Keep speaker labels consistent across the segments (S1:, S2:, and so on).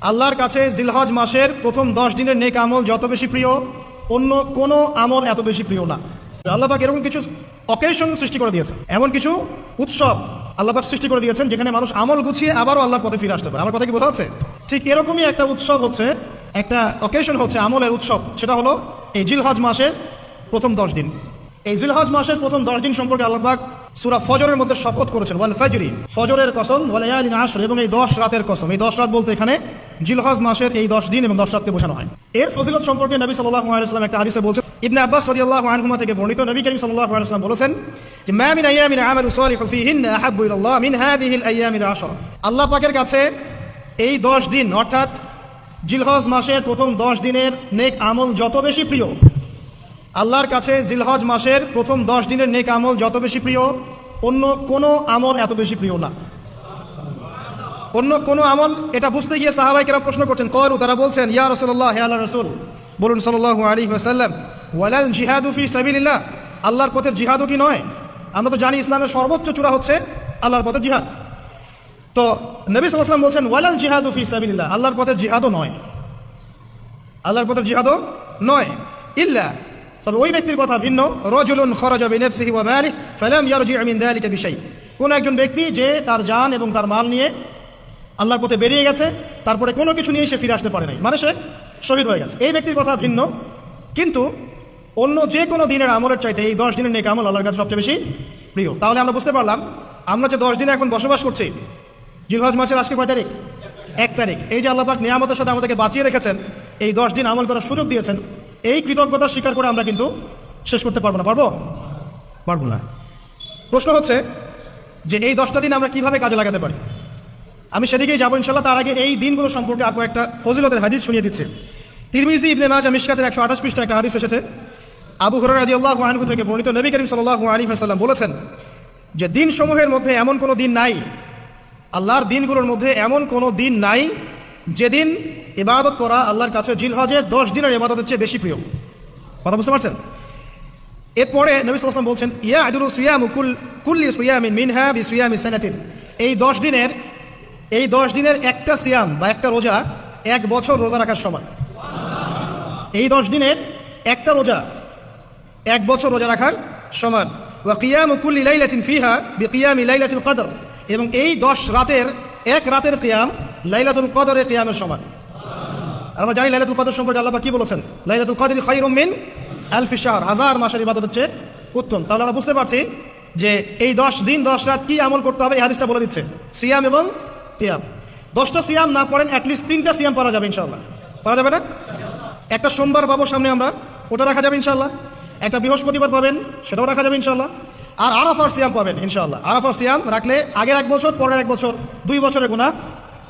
S1: আল্লাহর কাছে জিলহজ মাসের প্রথম দশ দিনের নেক আমল যত বেশি প্রিয়, অন্য কোনো আমল এত বেশি প্রিয় না। আল্লাহবাক এরকম কিছু অকেশন সৃষ্টি করে দিয়েছেন। এমন কিছু উৎসব আল্লাহবাক সৃষ্টি করে দিয়েছেন যেখানে মানুষ আমল গুছিয়ে আবারও আল্লাহর পথে ফিরে আসতে পারে। আমার কথা কি বোঝা আছে ঠিক এরকমই একটা উৎসব হচ্ছে, একটা অকেশন হচ্ছে আমলের উৎসব। সেটা হলো এই জিলহজ মাসের প্রথম দশ দিন। এই জিলহজ মাসের প্রথম দশ দিন সম্পর্কে আল্লাহবাক সুরা ফজরের মধ্যে শপথ করেছেন। ওয়াল ফাজরি, ফজরের কসম ওয়ালায়ালিন আসর এবং এই দশ রাতের কসম। এই দশ রাত বলতে এখানে জিলহজ মাসের এই দশ দিন এবং দশ রাতকে বোঝানো হয়। এর ফজিলত সম্পর্কে নবী সাল্লাল্লাহু আলাইহি ওয়াসাল্লাম একটা হাদিসে বলছেন, ইবনে আব্বাস আনহুমা থেকে বর্ণিত নবী করিম সাল্লাল্লাহু আলাইহি ওয়াসাল্লাম বলেছেন যে, মা মিন আইয়ামিন আমালু সালিহু ফীহিন্না আহাব্বু ইলাল্লাহ মিন হাদিহিল আইয়ামিল আশর। আল্লাহ পাকের কাছে এই দশ দিন, অর্থাৎ জিলহজ মাসের প্রথম দশ দিনের নেক আমল যত বেশি প্রিয় আল্লাহর কাছে জিলহজ মাসের প্রথম দশ দিনের নেক আমল যত বেশি প্রিয়, অন্য কোনো আমল এত বেশি প্রিয় না। অন্য কোনো আমল, এটা বুঝতে গিয়ে সাহাবাই কেরাম প্রশ্ন করছেন করু তারা বলছেন, ইয়া রসুল্লাহ হে আল্লাহ রসুল, বলুন সাল্লাহ আলী ওয়াসাল্লাম, ওয়ালাল জিহাদুফি সাবিল্লাহ আল্লাহর পথের জিহাদও কি নয়? আমরা তো জানি ইসলামের সর্বোচ্চ চূড়া হচ্ছে আল্লাহর পথের জিহাদ। তো নবী সাল্লাম বলছেন, ওয়ালাল জিহাদুফি সাবিল্লাহ আল্লাহর পথের জিহাদও নয়। আল্লাহর পথের জিহাদও নয়। ইল্লা তবে ওই ব্যক্তির কথা ভিন্ন। রজুলুন খরজা বিনফসিহি ওয়া মালিহি ফালাম ইয়ারজি মিন যালিকা বিশাই। কোন একজন ব্যক্তি যে তার জান এবং তার মাল নিয়ে আল্লাহর পথে বেরিয়ে গেছে, তারপরে কোনো কিছু নিয়ে সে ফিরে আসতে পারে নাই। মানে সে শহীদ হয়ে গেছে। এই ব্যক্তির কথা ভিন্ন। কিন্তু অন্য যে কোনো দিনের আমলের চাইতে এই দশ দিনের নেক আমল আল্লাহর কাছে সবচেয়ে বেশি প্রিয়। তাহলে আমরা বুঝতে পারলাম, আমরা যে দশ দিনে এখন বসবাস করছি, জিলহজ মাসের আজকে কয় তারিখ? এক তারিখ। এই যে আল্লাপাক নিয়ামতের সাথে আমাদেরকে বাঁচিয়ে রেখেছেন, এই দশ দিন আমল করার সুযোগ দিয়েছেন এই কৃতজ্ঞতা স্বীকার করে আমরা কিন্তু শেষ করতে পারব না। পারব? পারব না। প্রশ্ন হচ্ছে যে এই দশটা দিন আমরা কীভাবে কাজে লাগাতে পারি? আমি সেদিকেই যাব ইনশাল্লাহ, তার আগে এই দিনগুলো সম্পর্কে আর কয়েকটা ফজিলতের হাদিস শুনিয়ে দিচ্ছে। তিরমিজি ইবনে মাজা মিশকাতের একশো আঠাশ পৃষ্ঠা একটা হাদিস এসেছে। আবু হুরার আদি আল্লাহ আনহু থেকে বর্ণিত নবী করিম সাল্লাহ আলী হাসাল্লাম বলেছেন যে দিন সমূহের মধ্যে এমন কোনো দিন নাই, আল্লাহর দিনগুলোর মধ্যে এমন কোনো দিন নাই যেদিন ইবাদত করা আল্লাহর কাছে জিলহজের দশ দিনের ইবাদতের চেয়ে বেশি প্রিয়। কথা বুঝতে পারছেন? এরপরে নবী সাল্লাম বলছেন ইয়া আদুল সুয়াম কুল কুল্লি সুয়ামিন মিনহা বি সুয়ামি সানাতিন। এই দশ দিনের, এই দশ দিনের একটা সিয়াম বা একটা রোজা এক বছর রোজা রাখার সমান। এই দশ দিনের একটা রোজা এক বছর রোজা রাখার সমান। ওয়া কিয়াম কুল্লি লাইলাতিন ফিহা বি কিয়ামি লাইলাতুল কদর। এবং এই দশ রাতের, এক রাতের কিয়াম লাইলাতুল কদরের কিয়ামের সমান। আর আমরা জানি লাইলাতুল কদর সম্পর্কে আল্লাহ কি বলেছেন? লাইলাতুল কদর খায়রুম মিন আলফি শাহর। হাজার মাসের ইবাদত হচ্ছে উত্তম। তাহলে আমরা বুঝতে পারছি যে এই দশ দিন, দশ রাত কি আমল করতে হবে, এই হাদিসটা বলে দিচ্ছে। সিয়াম এবং তিয়াম। দশটা সিয়াম না পড়েন অ্যাটলিস্ট তিনটা সিয়াম পারা যাবে ইনশাল্লাহ পারা যাবে না? একটা সোমবার পাবো সামনে আমরা, ওটা রাখা যাবে ইনশাল্লাহ একটা বৃহস্পতিবার পাবেন, সেটাও রাখা যাবে ইনশাল্লাহ আর আরাফার সিয়াম পাবেন ইনশাল্লাহ আরাফার সিয়াম রাখলে আগের এক বছর, পরের এক বছর, দুই বছরের গুণা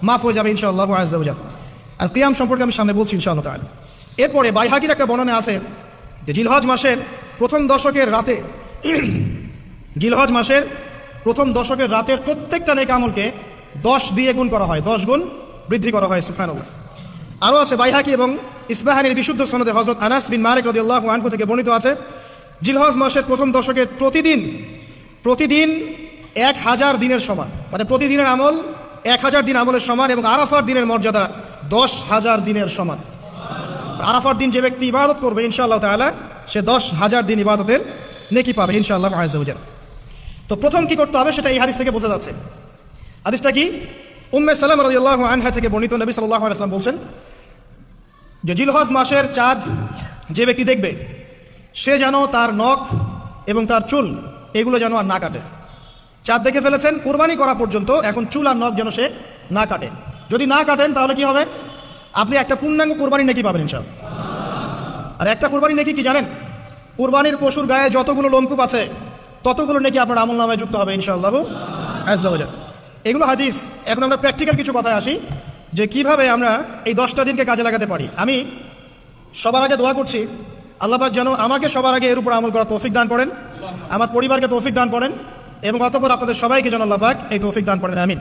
S1: মাফ হয়ে যাবে ইনশাল্লাহ আজাল আর কিয়াম সম্পর্কে আমি সামনে বলছি ইনশাআল্লাহ তাহলে এরপরে বাইহাকির একটা বর্ণনা আছে যে জিলহজ মাসের প্রথম দশকের রাতে, জিলহজ মাসের প্রথম দশকের রাতের প্রত্যেকটা নেক আমলকে দশ দিয়ে গুণ করা হয়, দশ গুণ বৃদ্ধি করা হয় সুফানুল্লাহ আরও আছে বাইহাকি এবং ইসবাহানির বিশুদ্ধ সনদে হজরত আনাস বিন মালিক রদিউল্লাহ আনহু থেকে বর্ণিত আছে, জিলহজ মাসের প্রথম দশকের প্রতিদিন প্রতিদিন এক হাজার দিনের সমান মানে প্রতিদিনের আমল এক হাজার দিন আমলের সমান এবং আরাফার দিনের মর্যাদা দশ হাজার দিনের সমান। আরাফার দিন যে ব্যক্তি ইবাদত করবে, ইনশাআল্লাহ তাআলা, সে দশ হাজার দিন ইবাদতের নেকি পাবে, ইনশাআল্লাহ আজাল তো প্রথম কি করতে হবে সেটা এই হাদিস থেকে বোঝা যাচ্ছে। হাদিসটা কি? উম্মে সালাম রাদিয়াল্লাহু আনহা থেকে বর্ণিত নবী সাল্লাল্লাহু আলাইহি ওয়াসাল্লাম বলছেন, যে জিলহজ মাসের চাঁদ যে ব্যক্তি দেখবে, সে যেন তার নখ এবং তার চুল, এগুলো যেন আর না কাটে। চাঁদ দেখে ফেলেছেন, কোরবানি করা পর্যন্ত এখন চুল আর নখ যেন সে না কাটে। যদি না কাটেন, তাহলে কি হবে? আপনি একটা পূর্ণাঙ্গ কোরবানি নাকি পাবেন ইনশাল আর একটা কোরবানি নাকি কি, জানেন? কোরবানির পশুর গায়ে যতগুলো লোমকূপ আছে, ততগুলো নাকি আপনার আমল নামায় যুক্ত হবে, ইনশাআল্লাহ আজাল এগুলো হাদিস, এখন আমরা প্র্যাকটিক্যাল কিছু কথায় আসি, যে কীভাবে আমরা এই দশটা দিনকে কাজে লাগাতে পারি। আমি সবার আগে দোয়া করছি আল্লাহবাক যেন আমাকে সবার আগে এর উপর আমল করা তৌফিক দান করেন, আমার পরিবারকে তৌফিক দান করেন, এবং অতপর আপনাদের সবাইকে যেন আল্লাহবাক এই তৌফিক দান করেন, আমিন।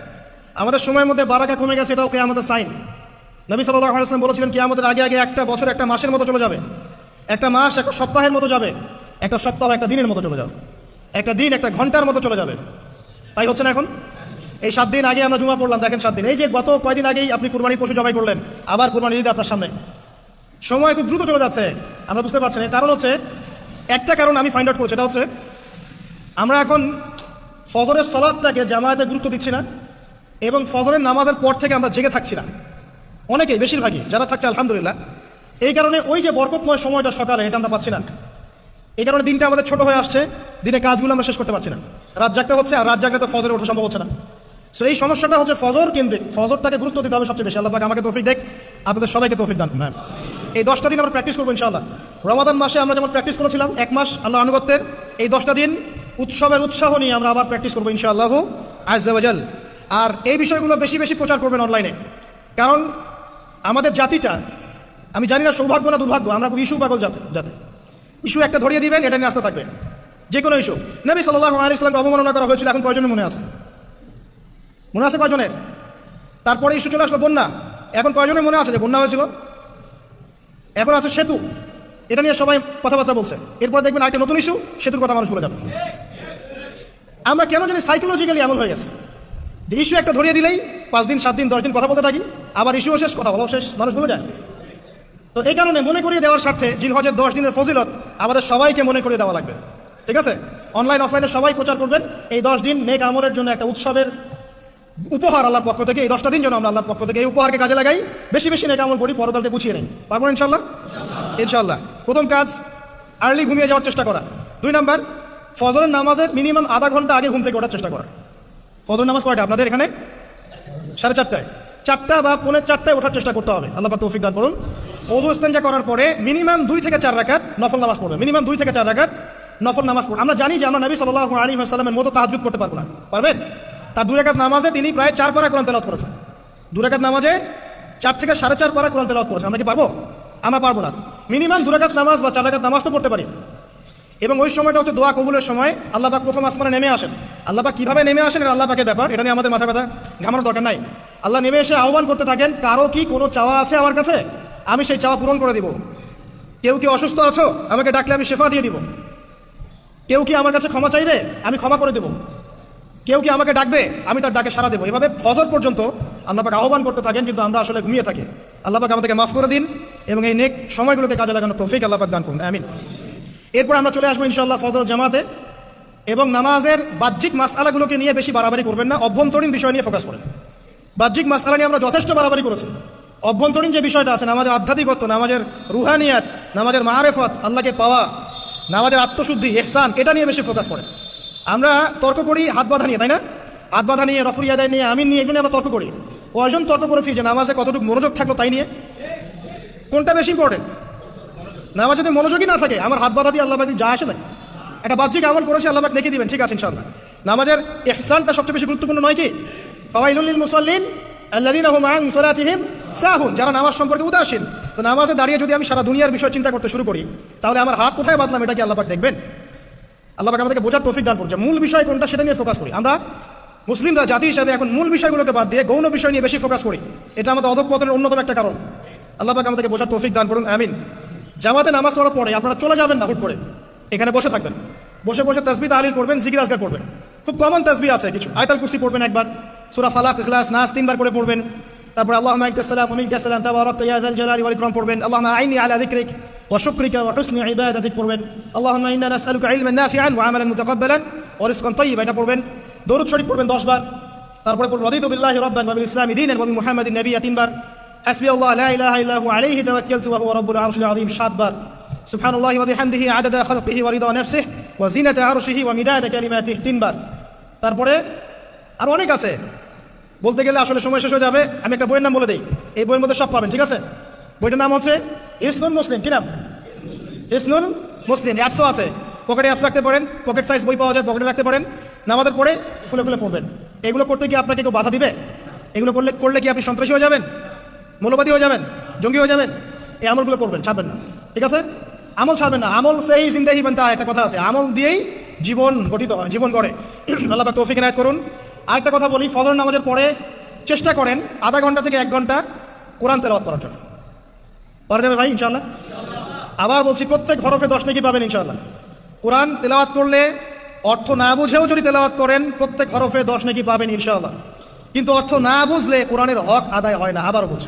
S1: আমাদের সময়ের মধ্যে বারাকা কমে গেছে, এটাও কে আমাদের সাইন নবী সাল্লাহ আলাইসলাম বলেছিলেন কি আমাদের আগে আগে একটা বছর, একটা মাসের মতো চলে যাবে। একটা মাস, একটা সপ্তাহের মতো যাবে, একটা সপ্তাহ, একটা দিনের মতো চলে যাবে। একটা দিন, একটা ঘণ্টার মতো চলে যাবে। তাই হচ্ছে না এখন? এই সাত দিন আগে আমরা জমা পড়লাম, দেখেন সাত দিন। এই যে গত কয়দিন আগেই আপনি কুরবানির পশু জবাই করলেন, আবার কুরবানির ঈদ আপনার সামনে। সময় খুব দ্রুত চলে যাচ্ছে, আমরা বুঝতে পারছি না। কারণ হচ্ছে, একটা কারণ আমি ফাইন্ড আউট করছি এটা হচ্ছে, আমরা এখন ফজরের সলাদটাকে জামায়াতে গুরুত্ব দিচ্ছি না। এবং ফজরের নামাজের পর থেকে আমরা জেগে থাকছি না। অনেকেই, বেশিরভাগই, যারা থাকছে, আলহামদুলিল্লাহ। এই কারণে ওই যে বরকতময় সময়টা সকালে এটা আমরা পাচ্ছি না। এই কারণে দিনটা আমাদের ছোট হয়ে আসছে, দিনে কাজগুলো আমরা শেষ করতে পারছি না। রাত জাগতে হচ্ছে, আর রাত জাগলে তো ফজরে ওঠা সম্ভব হচ্ছে না। সো এই সমস্যাটা হচ্ছে ফজর কেন্দ্রিক। ফজরটাকে গুরুত্ব দিতে হবে সবচেয়ে বেশি। আল্লাহ আমাকে তৌফিক দেখ। আপনাদের সবাইকে তৌফিক দান। হ্যাঁ। এই দশটা দিন আমরা প্র্যাকটিস করব ইনশাআল্লাহ। রমাদান মাসে আমরা যেমন প্র্যাকটিস করেছিলাম, এক মাস আল্লাহ আনুগত্যের, এই দশটা দিন, উৎসবের উৎসাহ নিয়ে আমরা আবার প্র্যাকটিস করব ইনশাআল্লাহ। আজাল আর এই বিষয়গুলো বেশি বেশি প্রচার করবেন অনলাইনে কারণ আমাদের জাতিটা, আমি জানি না সৌভাগ্য না দুর্ভাগ্য, আমরা খুব ইস্যু পাগল যাতে যাতে ইস্যু একটা ধরিয়ে দিবেন, এটা নিয়ে আসতে থাকবে। যে কোনো ইস্যু। নবী সাল্লাহ আলী ইসলামকে অবমাননা করা হয়েছিল এখন কয়জনের মনে আছে? মনে আছে কয়জনের? তারপরে ইস্যু চলে আসলো বন্যা। এখন কয়জনের মনে আছে যে বন্যা হয়েছিল? এখন আছে সেতু। এটা নিয়ে সবাই কথাবার্তা বলছে। এরপরে দেখবেন আরেকটা নতুন ইস্যু, সেতুর কথা মানুষ বলে যাবে। আমরা কেন জানি সাইকোলজিক্যালি এমন হয়ে গেছে। যে ইস্যু একটা ধরিয়ে দিলেই পাঁচ দিন, সাত দিন, দশ দিন কথা বলতে থাকি, আবার ইস্যুও শেষ, কথা বলাও শেষ, মানুষ ভুলে যায়। তো এই কারণে মনে করিয়ে দেওয়ার স্বার্থে জিলহজের দশ দিনের ফজিলত আমাদের সবাইকে মনে করিয়ে দেওয়া লাগবে। ঠিক আছে? অনলাইন অফলাইনে সবাই প্রচার করবেন। এই দশ দিন নেক আমলের জন্য একটা উৎসবের উপহার আল্লাহর পক্ষ থেকে, এই দশটা দিন যেন আমরা আল্লাহর পক্ষ থেকে এই উপহারকে কাজে লাগাই। বেশি বেশি নেক আমল করি পরকালকে গুছিয়ে নেই। পারব ইনশাল্লাহ ইনশাল্লাহ প্রথম কাজ আর্লি ঘুমিয়ে যাওয়ার চেষ্টা করা। দুই নাম্বার, ফজরের নামাজের মিনিমাম আধা ঘণ্টা আগে ঘুম থেকে ওঠার চেষ্টা করা। ফজর নামাজ কয়টা আপনাদের এখানে? সাড়ে চারটায়। চারটা বা পৌনে চারটায় ওঠার চেষ্টা করতে হবে। আল্লাহ তৌফিক দান করুন। ওজু ইস্তেঞ্জা করার পরে মিনিমাম দুই থেকে চার রাকাত নফল নামাজ পড়বে। মিনিমাম দুই থেকে চার রাকাত নফল নামাজ পড়বে। আমরা জানি যে আমরা নবী সাল্লাহ আলী সাল্লামের মতো তাহাজুদ করতে পারব না। পারবেন? তার দু রাকাত নামাজে তিনি প্রায় চার পারা কোরআন তেলাওয়াত করেছেন। দু রাকাত নামাজে চার থেকে সাড়ে চার পারা কোরআন তেলাওয়াত করেছেন। আমরা কি পারব? আমরা পারব না। মিনিমাম দু রাকাত নামাজ বা চার রাকাত নামাজ তো পড়তে পারি। এবং ওই সময়টা হচ্ছে দোয়া কবুলের সময়। আল্লাহ পাক প্রথম আসমানে নেমে আসেন। আল্লাহ পাক কীভাবে নেমে আসেন আল্লাহ পাকের ব্যাপার, এটা নিয়ে আমাদের মাথা ব্যথা, ঘামানোর দরকার নাই। আল্লাহ নেমে এসে আহ্বান করতে থাকেন, কারও কি কোনো চাওয়া আছে আমার কাছে? আমি সেই চাওয়া পূরণ করে দিব। কেউ কি অসুস্থ আছো? আমাকে ডাকলে আমি শেফা দিয়ে দিব। কেউ কি আমার কাছে ক্ষমা চাইবে? আমি ক্ষমা করে দেব। কেউ কি আমাকে ডাকবে? আমি তার ডাকে সারা দেবো। এভাবে ফজর পর্যন্ত আল্লাহ পাক আহ্বান করতে থাকেন, কিন্তু আমরা আসলে ঘুমিয়ে থাকি। আল্লাহ পাক আমাদেরকে মাফ করে দিন এবং এই নেক সময়গুলোকে কাজে লাগানো তৌফিক আল্লাহ পাক দান করুন। আমিন। এরপর আমরা চলে আসব ইনশাল্লাহ ফজর জামাতে। এবং নামাজের বাহ্যিক মাসালাগুলোকে নিয়ে বেশি বাড়াবাড়ি করবেন না, অভ্যন্তরীণ বিষয় নিয়ে ফোকাস করেন। বাহ্যিক মাসালা নিয়ে আমরা যথেষ্ট বাড়াবাড়ি করেছি। অভ্যন্তরীণ যে বিষয়টা আছে, নামাজের আধ্যাত্মিকত্ব, নামাজের রুহানিয়াত, নামাজের মারেফত, আল্লাহকে পাওয়া, নামাজের আত্মশুদ্ধি এহসান এটা নিয়ে বেশি ফোকাস করেন। আমরা তর্ক করি হাত বাঁধা নিয়ে, তাই না? হাত বাঁধা নিয়ে রফরি আদায় নিয়ে, আমিন নিয়ে, এগুলো আমরা তর্ক করি। কয়জন তর্ক করেছি যে নামাজে কতটুকু মনোযোগ থাকল তাই নিয়ে? কোনটা বেশি ইম্পর্টেন্ট নামাজ যদি মনোযোগী না থাকে, আমার হাত বাধা দিয়ে আল্লাহ যা আসে না একটা বাহ্যিক আমল করেছে, আল্লাহ নেকি দিবেন, ঠিক আছে ইনশাল্লাহ নামাজের এহসানটা সবচেয়ে বেশি গুরুত্বপূর্ণ নয় কি? ফাওয়াইলুল মুসাল্লিন আল্লাদিন সাহুন। যারা নামাজ সম্পর্কে উদাসীন, তো নামাজে দাঁড়িয়ে যদি আমি সারা দুনিয়ার বিষয় চিন্তা করতে শুরু করি, তাহলে আমার হাত কোথায় বাঁধলাম এটা কি আল্লাপাক দেখবেন? আল্লাপাক আমাদেরকে বোঝার তৌফিক দান করছে মূল বিষয় কোনটা সেটা নিয়ে ফোকাস করি। আমরা মুসলিমরা, জাতি হিসাবে এখন মূল বিষয়গুলোকে বাদ দিয়ে গৌণ বিষয় নিয়ে বেশি ফোকাস করি। এটা আমাদের অধপতনের অন্যতম একটা কারণ। আল্লাপাক আমাদেরকে বোঝার তৌফিক দান করুন, আমিন। জামাতে নামাজ পড়ার পরে আপনারা চলে যাবেন না হুট করে। এখানে বসে থাকবেন। বসে বসে তসবি তাহলিল করবেন, জিকির আজগার করবেন। খুব কমন তসবি আছে, কিছু। আয়তাল কুরসি পড়বেন একবার। সুরা ফালাক, ইখলাস, নাস তিনবার করে পড়বেন। তারপর আল্লাহ মাইকসালাম ওমিকসালাম তাবারক ইয়াদাল জালালি ওয়াল ইকরাম পড়বেন। আল্লাহ আইনি আলা যিকরিক ওয়া শুকরিকা ওয়া হুসনি ইবাদাতিক পড়বেন। আল্লাহুম্মা ইন্না নাসআলুকা ইলমান নাফিআন ওয়া আমালান মুতাকাব্বালান ওয়া রিজকান তাইয়্যিবা এটা পড়বেন। দরুদ শরীফ পড়বেন 10 বার। তারপরে পড়বেন, রাদিতু বিল্লাহি রাব্বান ওয়া বিল ইসলামি দীনান ওয়া বি মুহাম্মাদিন নাবিয়্যা তিনবার। হাসবি আল্লাহ ইলাহা ইল্লাহু আলাইহি তাওয়াক্কালতু ওয়া হুয়া রাব্বুল আরশিল আযীম সাতবার সুবহানাল্লাহি ওয়া বিহামদিহি, আদাদা খালকিহি ওয়া রিদা নাফসিহি ওয়া জিনাতা আরশিহি তিনবার তারপরে আর অনেক আছে। বলতে গেলে আসলে সময় শেষ হয়ে যাবে। আমি একটা বইয়ের নাম বলে দিই। এই বইয়ের মধ্যে সব পাবেন, ঠিক আছে? বইটার নাম হচ্ছে ইসনুল মুসলিম। কি নাম? ইসনুল মুসলিম। অ্যাপসও আছে। পকেটে অ্যাপস রাখতে পারেন। পকেট সাইজ বই পাওয়া যায়, পকেটে রাখতে পারেন। নামাজের পরে খুলে খুলে পড়বেন। এগুলো করতে গিয়ে আপনাকে কেউ বাধা দিবে? এগুলো করলে করলে কি আপনি সন্ত্রাসী হয়ে যাবেন? মৌলবাদী হয়ে যাবেন, জঙ্গি হয়ে যাবেন, এই আমলগুলো করবেন, ছাড়বেন না, ঠিক আছে? আমল ছাড়বেন না, আমল সেই জিন্দাহি বানতা একটা কথা আছে, আমল দিয়েই জীবন গঠিত হয়, জীবন গড়ে। আল্লাহ তৌফিক এনায়েত করুন। আরেকটা কথা বলি, ফজর নামাজের পরে চেষ্টা করেন আধা ঘণ্টা থেকে এক ঘণ্টা কোরআন তেলাওয়াত করার জন্য। পারা যাবে ভাই ইনশাল্লাহ আবার বলছি, প্রত্যেক হরফে দশ নাকি পাবেন, ইনশাআল্লাহ। কোরআন তেলাওয়াত করলে অর্থ না বুঝেও যদি তেলাওয়াত করেন, প্রত্যেক হরফে দশ নাকি পাবেন, ইনশাআল্লাহ। কিন্তু অর্থ না বুঝলে কোরআনের হক আদায় হয় না আবার বলছি।